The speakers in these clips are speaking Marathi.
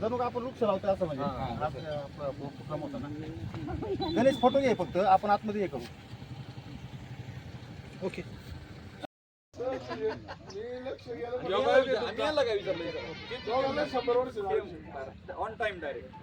जणू का आपण वृक्ष लावतोय असं म्हणजे. उपक्रम होता ना गणेश फोटो घे फक्त आपण आतमध्ये हे करू. ओके. ऑन टाइम डायरेक्ट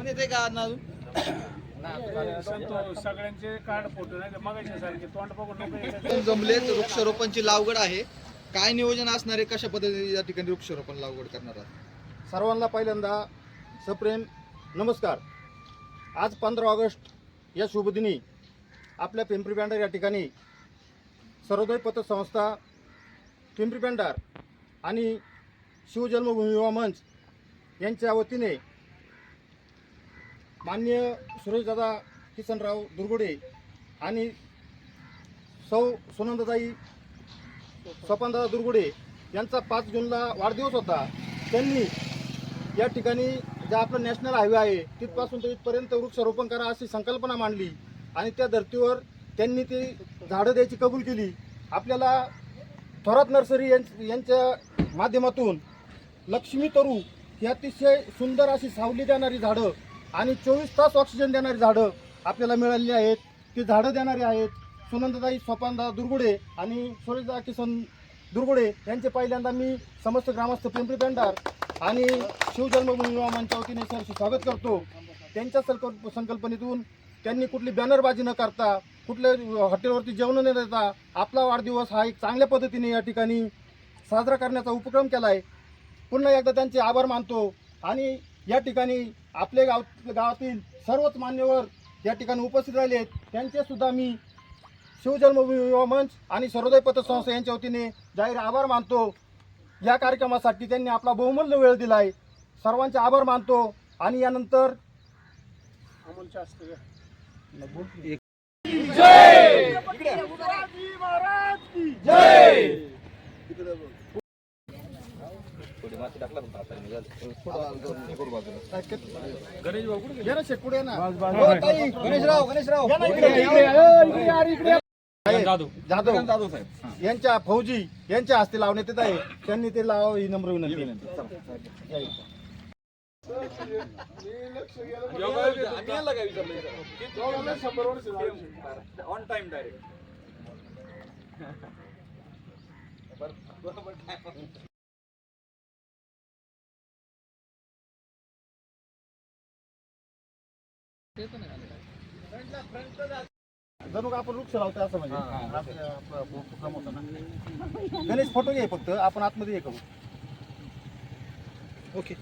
कोण येते का अजून? सगळ्यांचे कार्ड फोटो नाही मगाच्या सारखे तोंड बघून लोक येतात. पण जमलेत वृक्षारोपणची लागवड आहे. काय नियोजन असणार आहे? कशा पद्धतीने या ठिकाणी वृक्षारोपण लागवड करणार आहात? सर्वांना पहिल्यांदा सप्रेम नमस्कार. आज पंधरा ऑगस्ट या शुभदिनी आपल्या पिंपरी बँडर या ठिकाणी सर्वोदय पतसंस्था पिंपरी बँडार आणि शिवजन्मभूमी युवा मंच यांच्या वतीने माननीय सुरेशदादा किसनराव दुर्गुडे आणि सौ सुनंदताई स्वपनदादा दुर्गुडे यांचा पाच जूनला वाढदिवस होता. त्यांनी या ठिकाणी जे आपलं नॅशनल हायवे आहे तिथपासून ते इथपर्यंत वृक्षारोपण करा अशी संकल्पना मांडली आणि त्या धर्तीवर त्यांनी ती झाडं द्यायची कबूल केली. आपल्याला थोरात नर्सरी यांच्या माध्यमातून लक्ष्मी तरू ही अतिशय सुंदर अशी सावली देणारी झाडं आणि चोवीस तास ऑक्सिजन देणारी झाडं आपल्याला मिळालेली आहेत. ती झाडं देणारी आहेत. सुनंदताई स्वपानदा दुर्गुडे आणि सुरेशदा किसन दुर्गुडे यांचे पहिल्यांदा मी समस्त ग्रामस्थ पिंपरी पेंडार आणि शिवजन्मभूमी युवा वतीने सरशी स्वागत करतो. त्यांच्या संकल्प संकल्पनेतून त्यांनी कुठली बॅनरबाजी न करता कुठल्या हॉटेलवरती जेवण न देता आपला वाढदिवस हा एक चांगल्या पद्धतीने या ठिकाणी साजरा करण्याचा उपक्रम केला आहे पुन्हा एकदा त्यांचे आभार मानतो आणि या ठिकाणी आपले गाव गावातील सर्वच मान्यवर या ठिकाणी उपस्थित राहिले आहेत. त्यांचे सुद्धा मी शिवजन्मभूमी युवा मंच आणि सर्वोदय पतसंस्था यांच्या वतीने जाहीर आभार मानतो. या कार्यक्रमासाठी त्यांनी आपला बहुमूल्य वेळ दिला आहे सर्वांचे आभार मानतो आणि यानंतर अमोलच्या हस्ते गणेश भाऊ कुठे गेले? शेट पुढे ये ना हो, ताई, गणेशराव गणेशराव जाधव जाधव. जाधव साहेब यांच्या फौजी यांच्या हस्ते लावण्यात येत आहे त्यांनी ते लावा ही नम्र विनंती या ऑन टाइम डायरेक्ट जणू का आपण वृक्ष लावतोय असं म्हणजे. आपल्या- गणेश फोटो घे फक्त. आपण आतमध्ये हे करू. ओके.